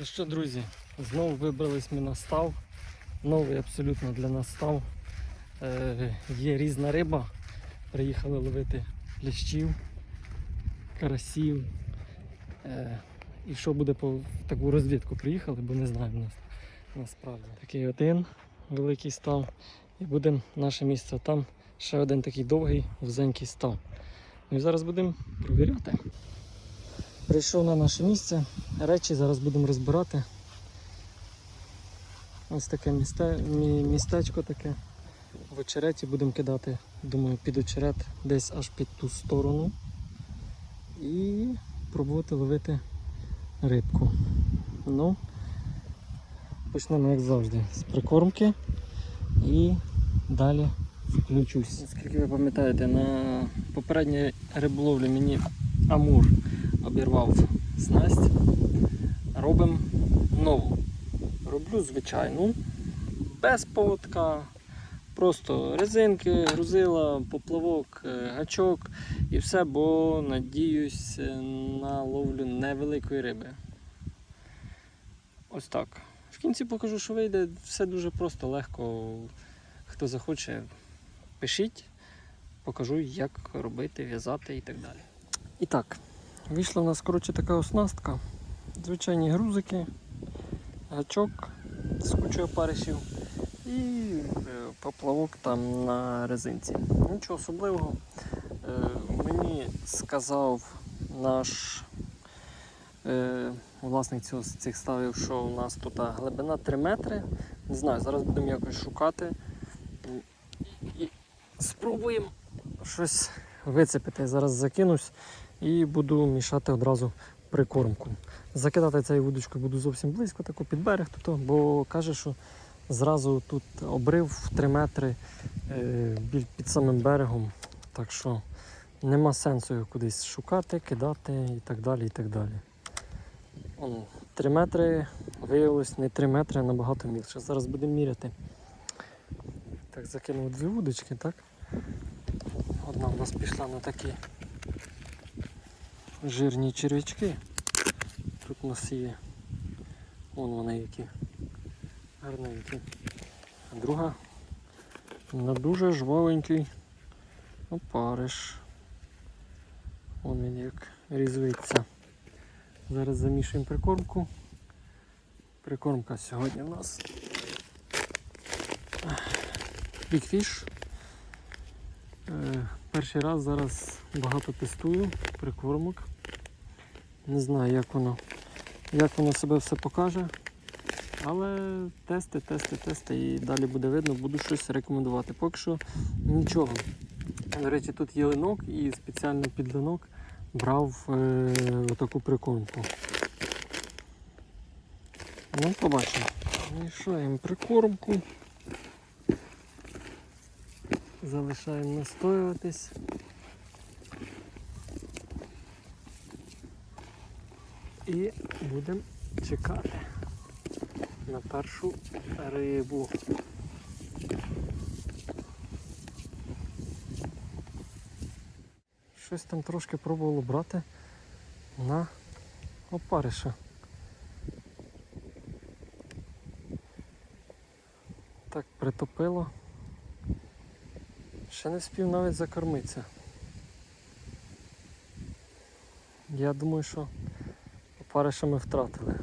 Ну що, друзі, знову вибрались ми на став. Новий абсолютно для нас став. Е, є різна риба. Приїхали ловити лящів, карасів. Е, і що буде по таку розвідку приїхали, бо не знаємо нас насправді. Такий один великий став. І буде наше місце. Там ще один такий довгий, вузенький став. Ну і зараз будемо провіряти. Прийшов на наше місце. Речі зараз будемо розбирати. Ось таке місте, мі- містечко таке. В очереті будемо кидати, думаю, під очерет десь аж під ту сторону. І пробувати ловити рибку. Ну, почнемо як завжди з прикормки і далі включусь. Наскільки ви пам'ятаєте, на попередній риболовлі мені Амур обірвав снасть. Робимо нову. Роблю звичайну, без поводка, просто резинки, грузила, поплавок, е, гачок і все, бо надіюсь е, на ловлю невеликої риби. Ось так. В кінці покажу, що вийде. Все дуже просто, легко. Хто захоче, пишіть, покажу, як робити, в'язати і так далі. І так, вийшла в нас коротше, така оснастка. Звичайні грузики, гачок з кучою опаришів і е, поплавок там на резинці. Нічого особливого. Е, Мені сказав наш е, власник цього, цих ставів, що у нас тут глибина 3 метри. Не знаю, зараз будемо якось шукати. І спробуємо щось вицепити. Зараз закинусь і буду мішати одразу прикормку. Закидати цією вудочкою буду зовсім близько, тако під берег, тут, бо каже, що зразу тут обрив в 3 метри е, біль- під самим берегом. Так що нема сенсу його кудись шукати, кидати і так далі. і так далі. Он, 3 метри виявилось не 3 метри, а набагато більше. Зараз будемо міряти. Так, закинув дві вудочки, так? Одна в нас пішла на такі жирні черв'ячки. Тут у нас є. Вон вони які. Гарненькі. А друга на дуже жвавенький опариш. Вон він як різвиться. Зараз замішуємо прикормку. Прикормка сьогодні у нас Fish. Е, Перший раз зараз багато тестую прикормок. Не знаю, як воно, як воно себе все покаже. Але тести, тести, тести і далі буде видно, буду щось рекомендувати. Поки що нічого. До речі, тут є линок і спеціально під линок брав е, отаку прикормку. Ну, побачимо. Мішаємо прикормку. Залишаємо настоюватись. І будемо чекати на першу рибу. Щось там трошки пробувало брати на опариша. Так притопило. Ще не встиг навіть закормитися. Я думаю, що опариша ми втратили.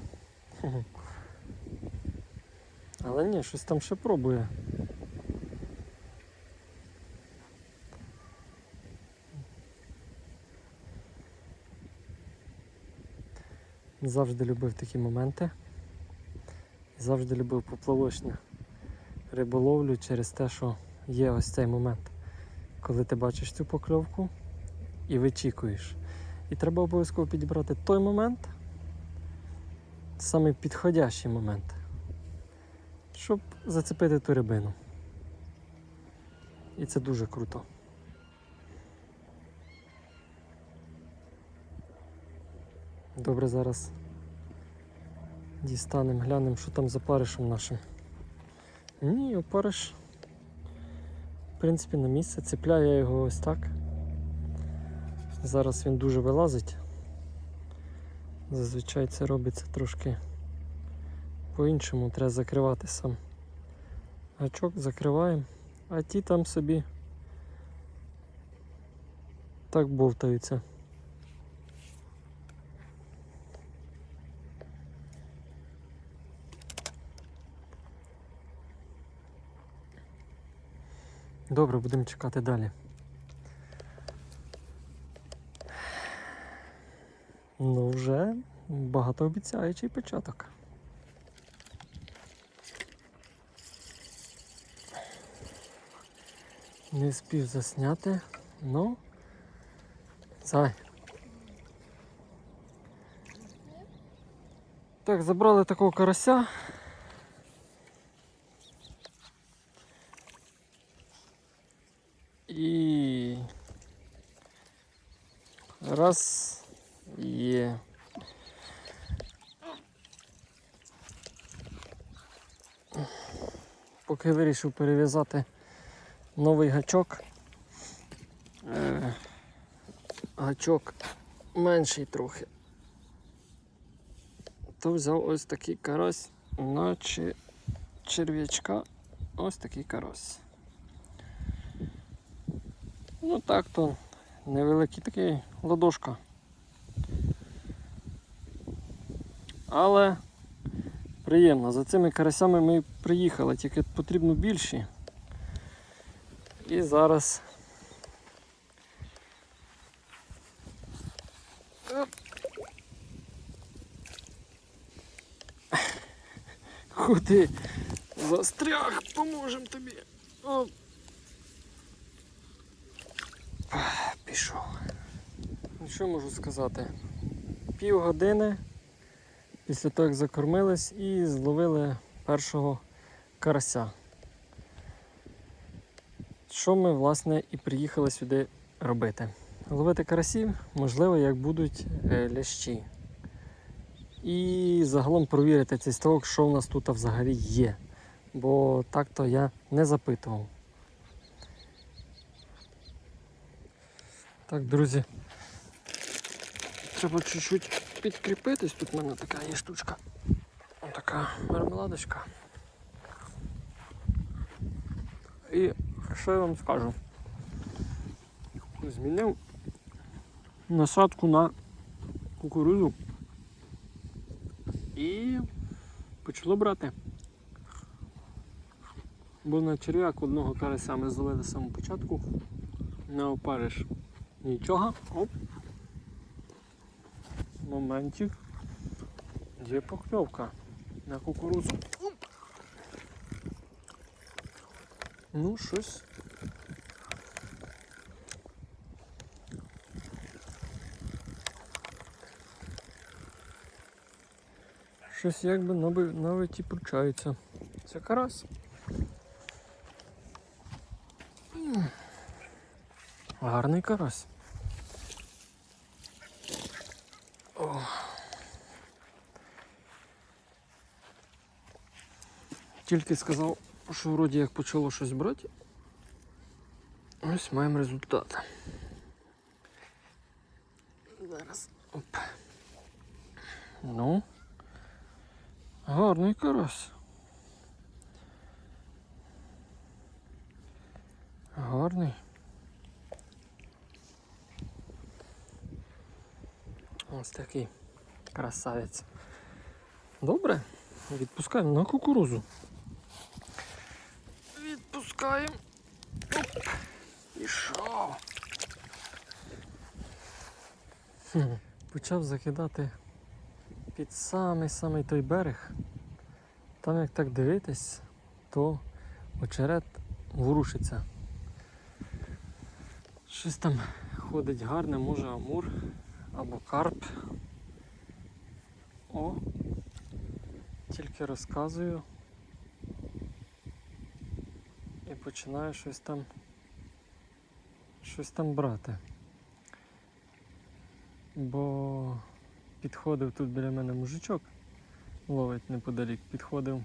Але ні, щось там ще пробує. Завжди любив такі моменти. Завжди любив поплавочну риболовлю через те, що є ось цей момент, коли ти бачиш цю покльовку і вичікуєш. І треба обов'язково підібрати той момент, саме підходящий момент, щоб зацепити ту рибину. І це дуже круто. Добре, зараз дістанемо, глянемо, що там за паришем нашим. Ні, опариш. В принципі, на місце. Цепляю я його ось так. Зараз він дуже вилазить. Зазвичай це робиться трошки по-іншому треба закривати сам. Гачок закриваємо, а ті там собі так бовтаються. Добре, будемо чекати далі. Ну, вже багатообіцяючий початок. Не спів засняти, ну. Зай. Так, забрали такого карася. І раз є. Поки вирішив перев'язати новий гачок. Е, гачок менший трохи. То взяв ось такий карась, наче черв'ячка, ось такий карась. Ну так то невеликий такий ладошка. Але приємно. За цими карасями ми приїхали, тільки потрібно більші. І зараз. Куди? Застряг, поможемо тобі. Оп. Пішов. Що можу сказати? Пів години після того, як закормились і зловили першого карася. Що ми, власне, і приїхали сюди робити? Ловити карасів, можливо, як будуть е, лящі. І загалом провірити цей ставок, що в нас тут взагалі є. Бо так-то я не запитував. Так, друзі. Треба чуть-чуть підкріпитись. Тут в мене така є штучка. Така мармеладочка. І що я вам скажу? Змінив насадку на кукурудзу і почало брати. Бо на черв'як одного карася ми зловили з самого початку. Не опариш нічого. Оп. Моментик. Є покльовка на кукурудзу. Ну, щось. Щось якби навіть і получається. Це карась. Гарний карась. Тільки сказав, що вроді як почало щось брати. Ось маємо результат. Зараз. Оп. Ну. Гарний карась. Гарний. Ось такий красавець. Добре, відпускаємо на кукурузу. Відпускаємо. Оп. Пішов. Хм. Почав закидати під самий-самий той берег. Там як так дивитись, то очерет ворушиться. Щось там ходить гарне, може амур або карп. О, тільки розказую і починаю щось там щось там брати. Бо підходив тут біля мене мужичок, ловить неподалік, підходив,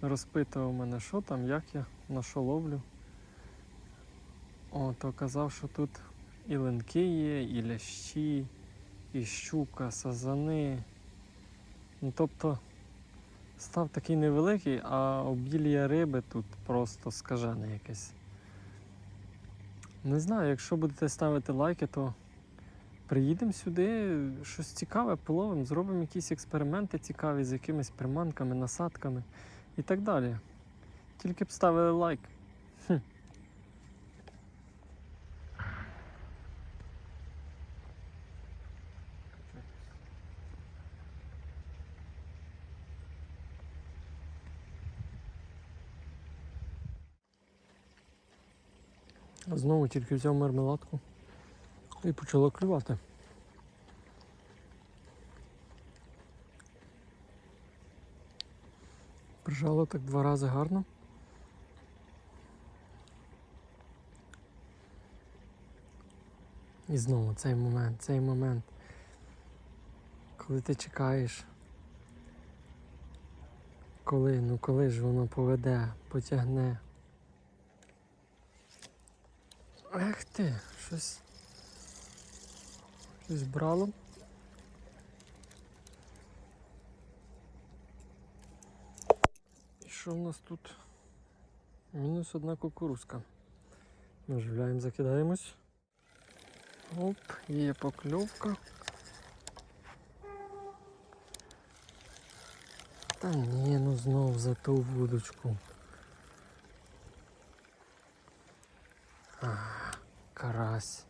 розпитував мене, що там, як я, на що ловлю. О, то казав, що тут і ленки є, і лящі, і щука, сазани. Ну, тобто став такий невеликий, а обілля риби тут просто скажене якесь. Не знаю, якщо будете ставити лайки, то приїдемо сюди, щось цікаве половимо, зробимо якісь експерименти цікаві з якимись приманками, насадками і так далі. Тільки б ставили лайк. Хм. Знову тільки взяв мармеладку і почало клювати. Прижало так два рази гарно. І знову цей момент, цей момент, коли ти чекаєш, коли, ну коли ж воно поведе, потягне. Ех ти, щось. Щось брало. І що в нас тут? Мінус одна кукурузка. Наживляємо, закидаємось. Оп, є покльовка. Та ні, ну знов за ту вудочку. А, карась.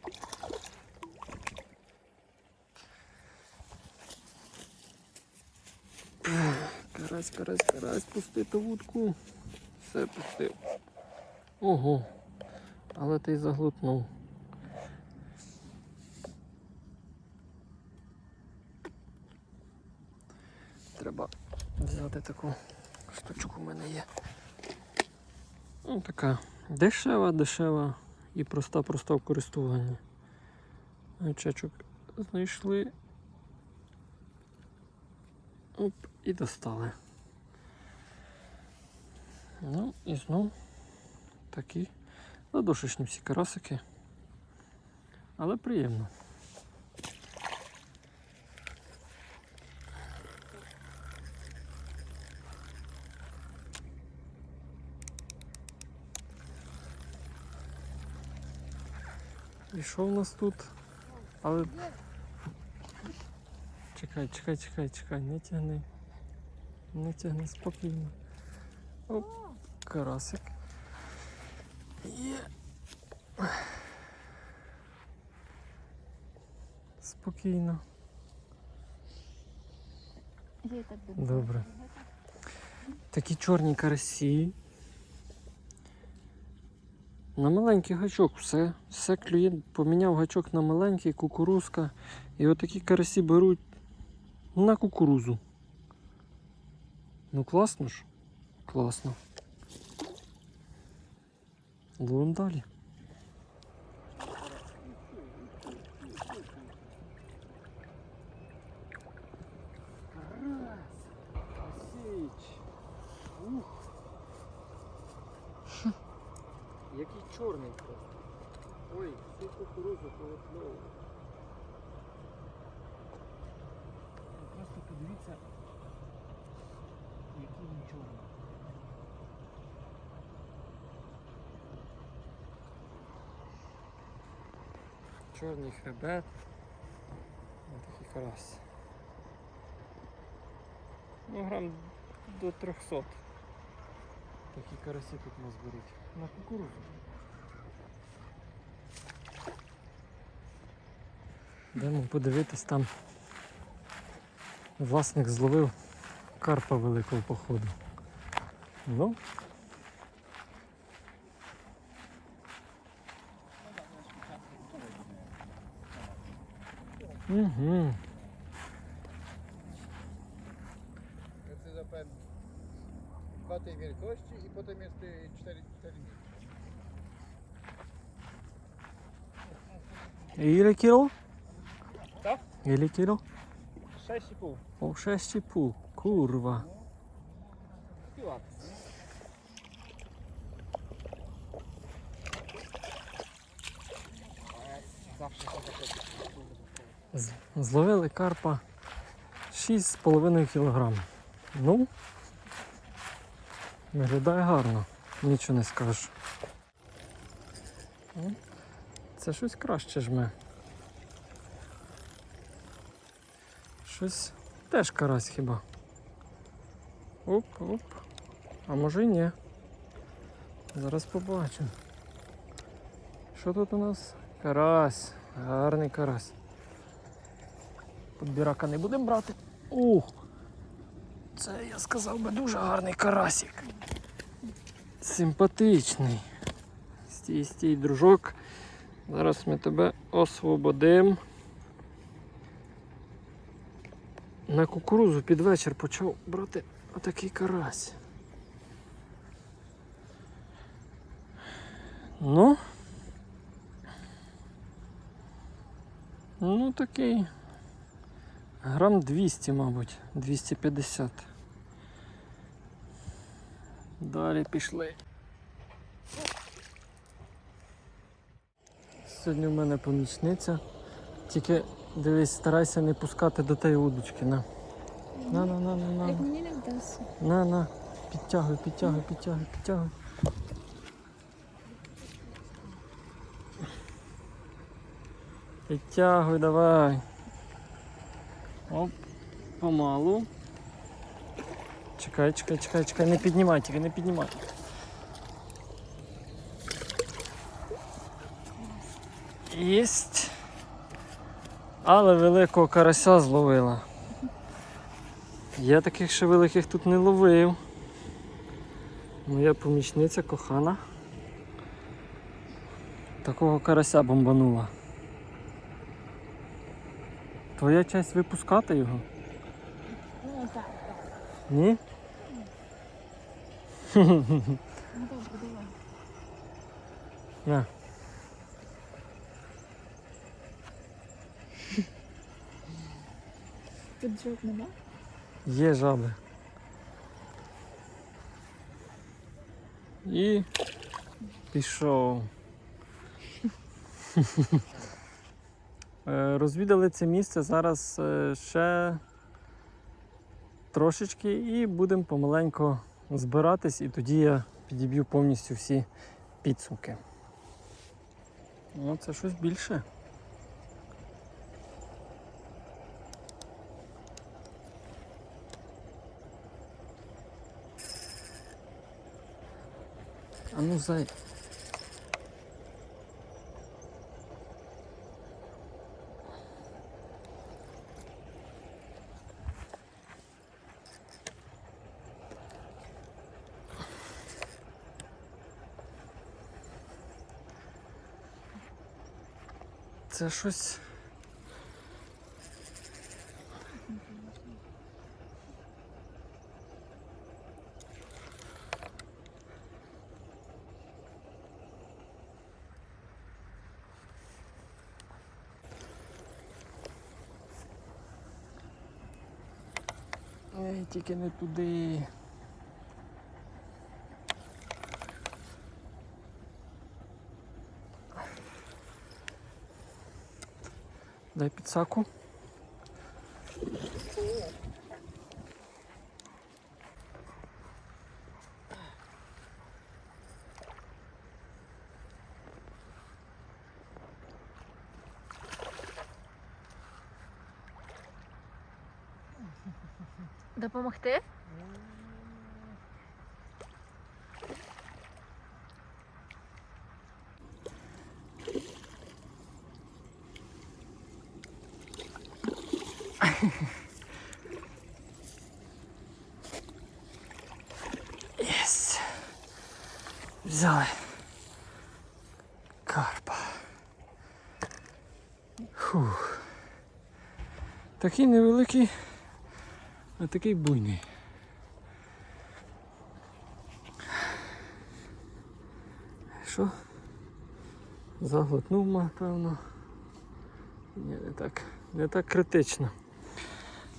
Карась, карась, карась, пусти ту вудку. Все пустив. Ого. Але ти й заглотнув. Треба взяти таку штучку в мене є. Ну, така дешева, дешева і проста, проста в користуванні. Гачечок знайшли. Оп, і достали. Ну і знов такі ладошечні всі карасики. Але приємно. І що в нас тут? Але. Чекай, чекай, чекай, чекай, не тягни. Не тягни спокійно. Оп, карасик. Є. Спокійно. Добре. Такі чорні карасі. На маленький гачок все. Все клює, поміняв гачок на маленький, кукурузка. І отакі карасі беруть на кукурузу. Ну класно ж? Класно. Ловим далі. Який чорний просто. Ой, всю кукурузу полотнув. Просто подивіться, який він чорний. Чорний хребет. Ось такий карась. Ну, грам до 300. Такі карасі тут нас беруть. На кукурузу. Йдемо подивитись там. Власник зловив карпа великого походу. Ну. Угу. Це запевне wielkości i potem jest y, 4, 4 Ile kilo? Co? Ile kilo? 6,5 O 6,5. Kurwa. się takie Зловили карпа 6,5 кг. Ну, Виглядає гарно, нічого не скажу. Це щось краще жме. Щось теж карась хіба. Оп, оп. А може й ні. Зараз побачимо. Що тут у нас? Карась. Гарний карась. Подбірака не будемо брати. Ух! Це я сказав би дуже гарний карасик. Симпатичний. Стій, стій, дружок. Зараз ми тебе освободимо. На кукурузу під вечір почав брати отакий карась. Ну. Ну такий. Грам 200, мабуть, 250. Далі пішли. Сьогодні в мене помічниця. Тільки дивись, старайся не пускати до тієї удочки. На. На, на, на, на, Як на. мені не вдасться. На, на. Підтягуй, підтягуй, підтягуй, підтягуй. Підтягуй, давай. Оп, помалу. Чекай, чекай, чекай, чекай, не піднімай, тільки не піднімай. Єсть. Але великого карася зловила. Я таких ще великих тут не ловив. Моя помічниця кохана. Такого карася бомбанула. Твоя честь випускати його? Ну. Ні? Ну добре, давай. На. Тут жовт нема? Є жаби. І пішов. Е, Розвідали це місце зараз е, ще трошечки і будемо помаленько збиратись, і тоді я підіб'ю повністю всі підсумки. Ну, це щось більше. А ну зай. Це щось. Тільки не туди. Дай підсаку. Допомогти? Взяли. Карпа. Фух. Такий невеликий, а такий буйний. Що? Заглотнув, напевно. Ні, не так, не так критично.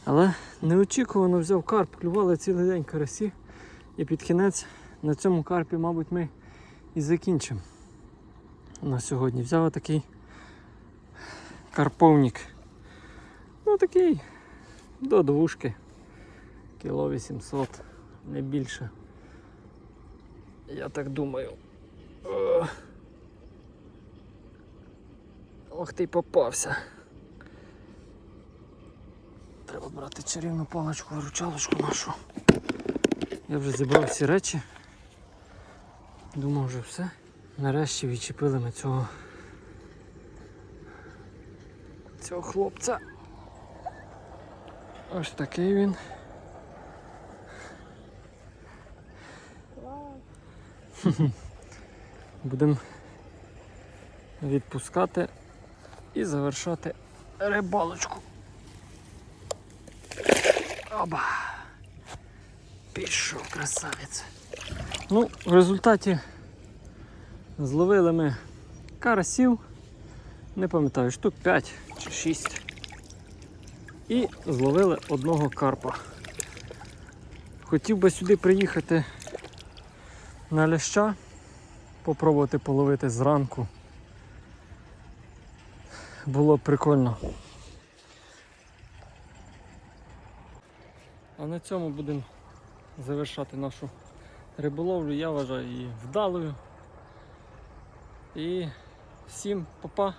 Але неочікувано взяв карп, клювали цілий день карасі. І під кінець на цьому карпі, мабуть, ми і закінчимо. На сьогодні взяв такий карповник. Ну такий до двушки. Кіло 800, не більше. Я так думаю. Ох ти попався. Треба брати чарівну паличку, виручалочку нашу. Я вже зібрав всі речі. Думав вже все. Нарешті відчепили ми цього. Цього хлопця. Ось такий він. Будемо відпускати і завершати рибалочку. Оба. Пішов красавець. Ну, в результаті зловили ми карасів, не пам'ятаю, штук 5 чи 6. І зловили одного карпа. Хотів би сюди приїхати на ляща, попробувати половити зранку. Було б прикольно. А на цьому будемо завершати нашу риболовлю. Я вважаю її вдалою. І всім па-па.